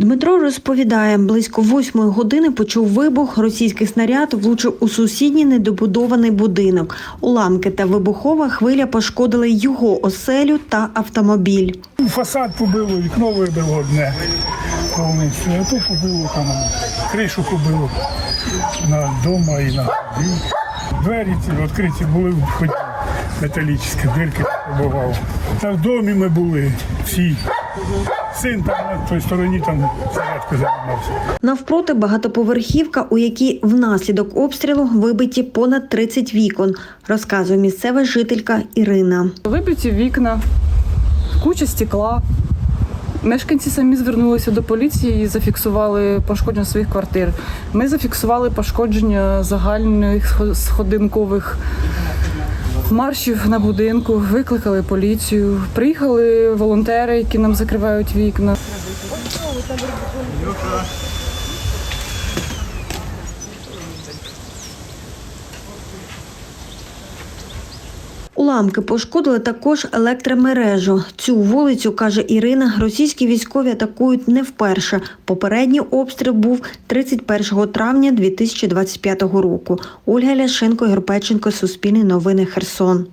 Дмитро розповідає, близько восьмої години почув вибух. Російський снаряд влучив у сусідній недобудований будинок. Уламки та вибухова хвиля пошкодили його оселю та автомобіль. Фасад побило, вікно вибило одне повністю, а то побило там кришу побило на дома і на. Двері ці відкриті були в ході металічні, дирки побивав. Та в домі ми були всі. Син там на той стороні там зарядку займався. Навпроти багатоповерхівка, у якій внаслідок обстрілу вибиті понад 30 вікон, розказує місцева жителька Ірина. Вибиті вікна, куча стекла. Мешканці самі звернулися до поліції і зафіксували пошкодження своїх квартир. Ми зафіксували пошкодження загальних схо- сходинкових маршів на будинку, викликали поліцію. Приїхали волонтери, які нам закривають вікна. Уламки пошкодили також електромережу. Цю вулицю, каже Ірина, російські військові атакують не вперше. Попередній обстріл був 31 травня 2025 року. Ольга Ляшенко, Ігор Печенко, Суспільне новини Херсон.